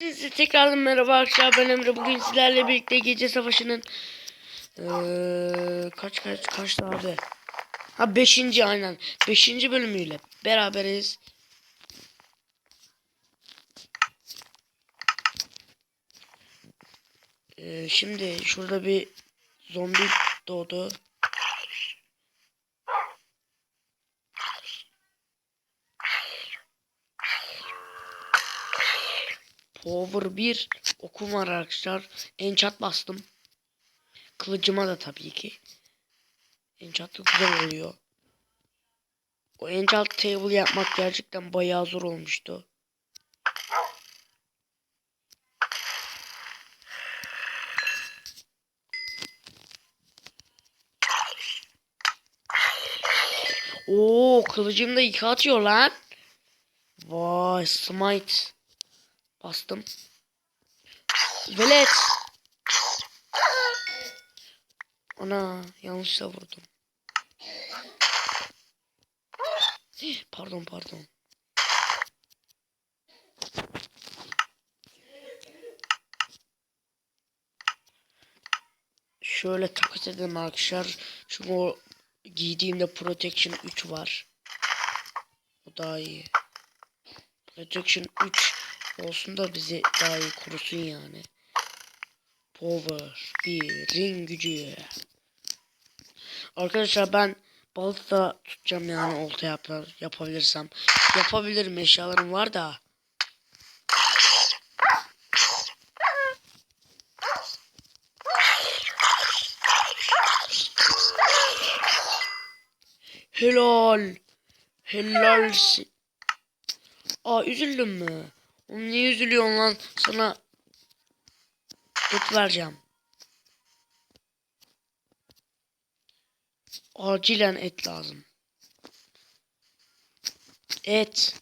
Size tekrardan merhaba arkadaşlar ben Emre bugün sizlerle birlikte gece savaşının eee, kaç kaç kaçtı abi ha 5. aynen 5. bölümüyle beraberiz Eee, şimdi şurada bir zombi doğdu Power 1 okum var arkadaşlar. Enchant bastım. Kılıcıma da tabii ki. Enchant da güzel oluyor. O enchant table yapmak gerçekten bayağı zor olmuştu. Oo kılıcım da iki atıyor lan. Vay smite. Bastım. Velet. Ana yanlışla vurdum. Pardon pardon. Şöyle takas edelim arkadaşlar. Çünkü o giydiğimde Protection 3 var. O daha iyi. Protection 3 olsun da bizi daha iyi korusun yani. Power bir ring gücü. Arkadaşlar ben balık da tutacağım yani olta yapar, yapabilirsem. Yapabilirim eşyalarım var da. Helal. Helal. Aa üzüldün mü? Oğlum niye üzülüyorsun lan? Sana et vereceğim. Acilen et lazım. Et.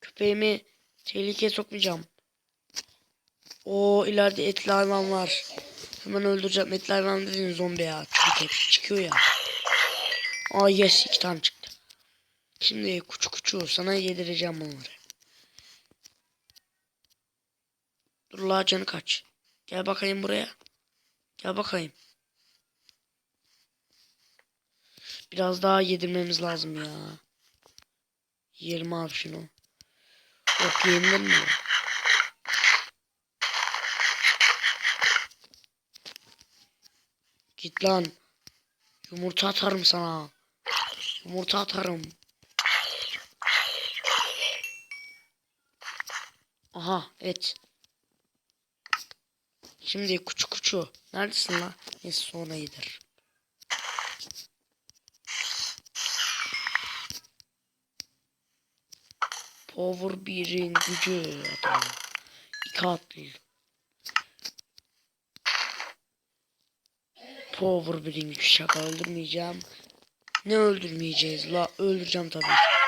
Köpeğimi tehlikeye sokmayacağım. O ileride etli hayvan var. Hemen öldüreceğim. Etli hayvan dediğin zombi ya. Çıkıyor ya. Aa yes iki tane çıktı. Şimdi kuçu kuçu sana yedireceğim bunları. Dur la canı kaç. Gel bakayım buraya. Gel bakayım. Biraz daha yedirmemiz lazım ya. Yiyelim abi şunu. Yok yenilir mi? Git lan. Yumurta atarım sana. Yumurta atarım. Aha et. Şimdi kuçu kuçu. Neredesin la? Neyse sonra yedir. Power 1'in gücü adam. İki atlı. Power 1'in gücü şaka öldürmeyeceğim. Ne öldürmeyeceğiz la? Öldüreceğim tabii.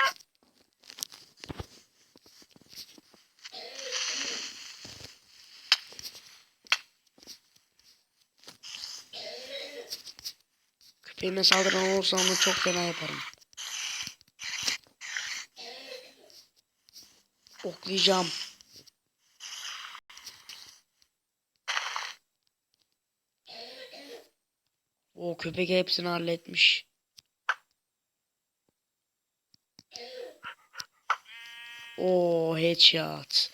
Köpeğime saldıran olursa onu çok fena yaparım. Oklayacağım. O köpek hepsini halletmiş. O headshot.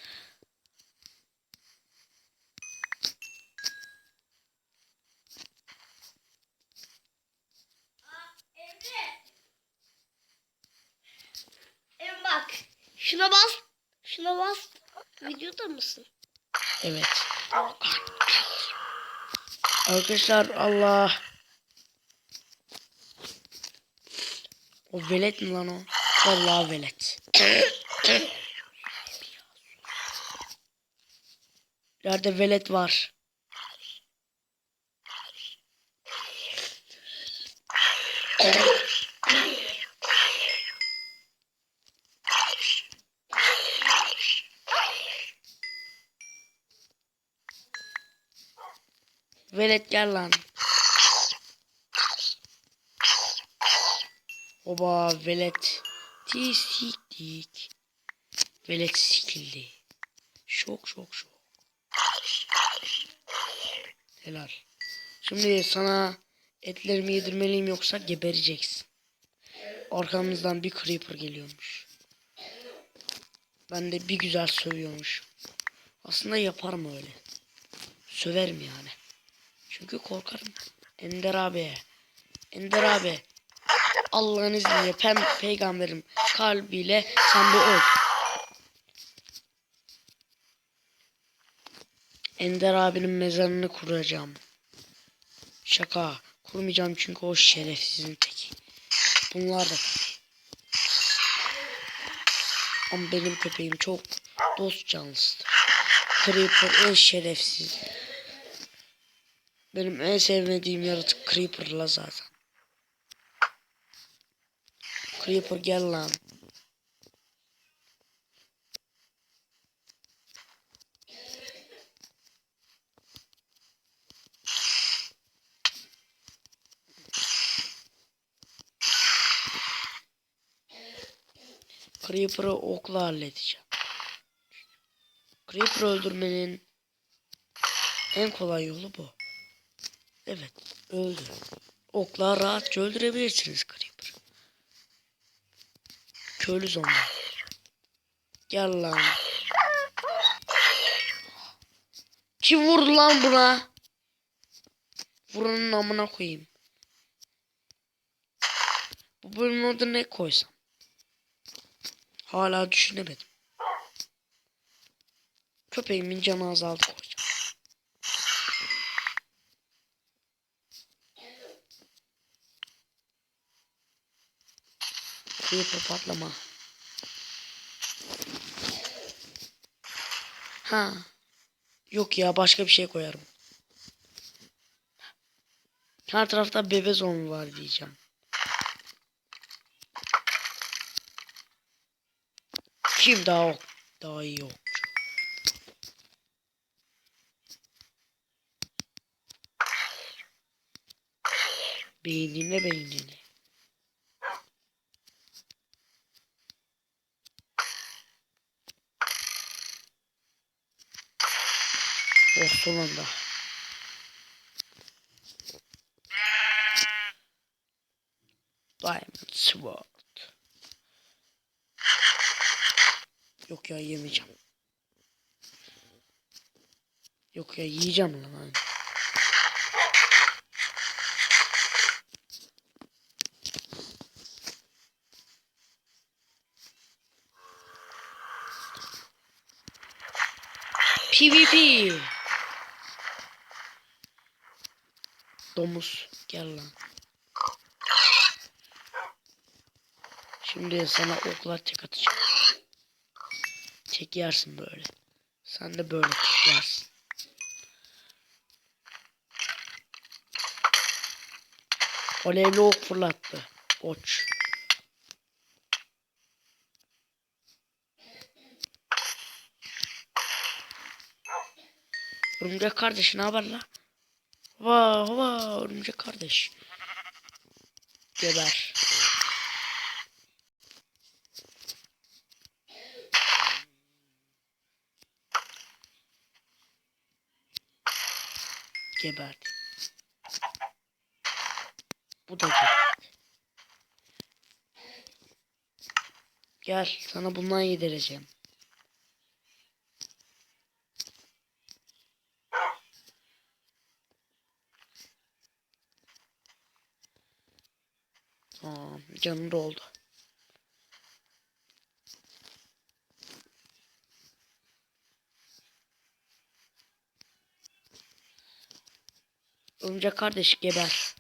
Bak. Şuna bas. Şuna bas. Videoda mısın? Evet. Arkadaşlar Allah. O velet mi lan o? Vallahi velet. Nerede velet var? Velet gel lan. Oba velet. Tistiktik. Velet sikildi. Şok şok şok. Helal. Şimdi sana etlerimi yedirmeliyim yoksa gebereceksin. Arkamızdan bir creeper geliyormuş. Ben de bir güzel sövüyormuş. Aslında yaparım öyle. Söverim yani. Çünkü korkarım. Ender abi. Ender abi. Allah'ın izniyle pem peygamberim kalbiyle sen bir öl. Ender abinin mezarını kuracağım. Şaka. Kurmayacağım çünkü o şerefsizin teki. Bunlar da ama benim köpeğim çok dost canlısıdır. Creeper en şerefsiz. Benim en sevmediğim yaratık Creeper'la zaten. Creeper gel lan. Creeper'ı okla halledeceğim. Creeper öldürmenin en kolay yolu bu. Evet, öldü. Okla rahatça öldürebilirsiniz Creeper. Köylü zombi. Gel lan. Kim vurdu lan buna? Vuranın amına koyayım. Bu bölümün adını ne koysam? Hala düşünemedim. Köpeğimin canı azaldı koyacağım. Creeper patlama. Ha. Yok ya başka bir şey koyarım. Her tarafta bebe zombi var diyeceğim. Kim daha ok daha iyi okçu? Beynine beynine. Sonunda. Diamond Sword. Yok ya yemeyeceğim. Yok ya yiyeceğim lan. hani. PvP. Domuz gel lan. Şimdi sana oklar tek atacağım. Tek yersin böyle. Sen de böyle tek yersin. Alevli ok fırlattı. Oç. Örümcek kardeş ne haber la? Vaa vaa örümcek kardeş. Geber. Geberdi. Bu da geberdi. Gel sana bundan yedireceğim. Canım doldu. Örümcek kardeş geber.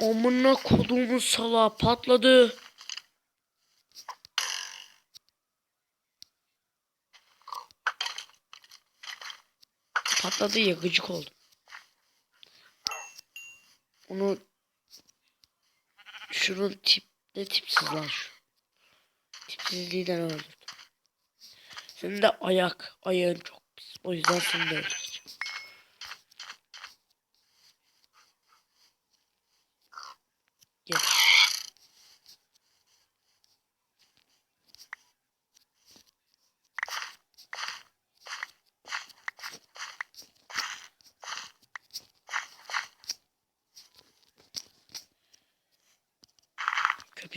Amına koduğumun salağı patladı. Patladı ya gıcık oldum. Onu şunun tip ne tipsiz lan şu. Tipsizliğinden öldürdüm. Senin de ayak ayağın çok pis. O yüzden seni de öldüreceğim. Gel.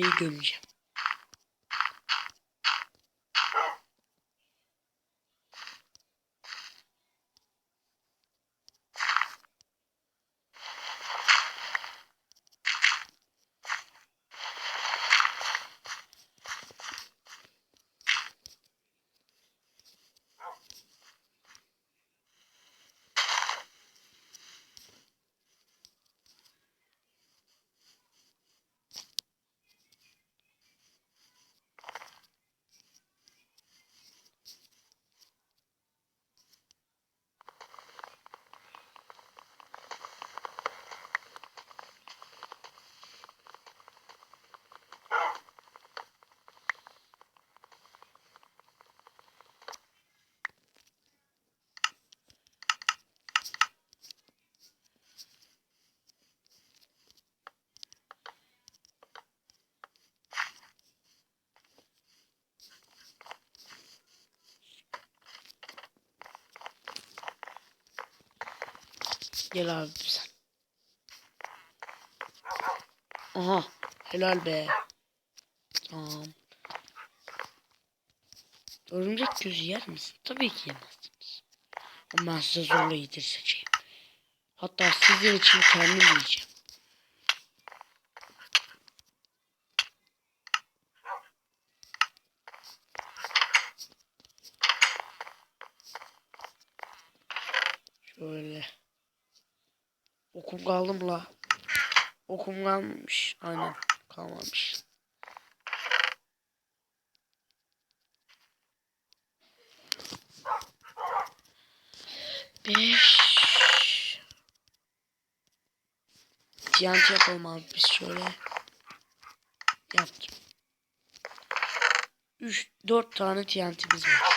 Köpeği gömeceğim. Gel abi sen. Aha. Helal be. Tamam. Örümcek gözü yer misin? Tabii ki yemezsiniz. Ama ben size zorla yedireceğim. Hatta sizin için kendim yiyeceğim. Şöyle. Okum kaldı mı la? Okum kalmamış. Aynen kalmamış. Beş. TNT yapalım abi biz şöyle. Yaptım. Üç, dört tane TNT'miz var.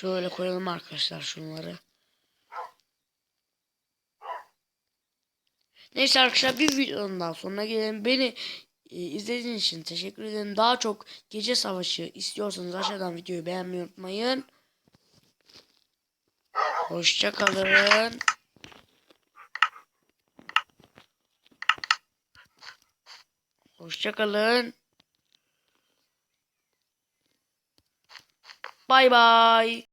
Şöyle koyalım arkadaşlar şunları. Neyse arkadaşlar bir videonun daha sonuna gelelim. Beni e, izlediğiniz için teşekkür ederim. Daha çok gece savaşı istiyorsanız aşağıdan videoyu beğenmeyi unutmayın. Hoşçakalın. Hoşçakalın. Bay bay.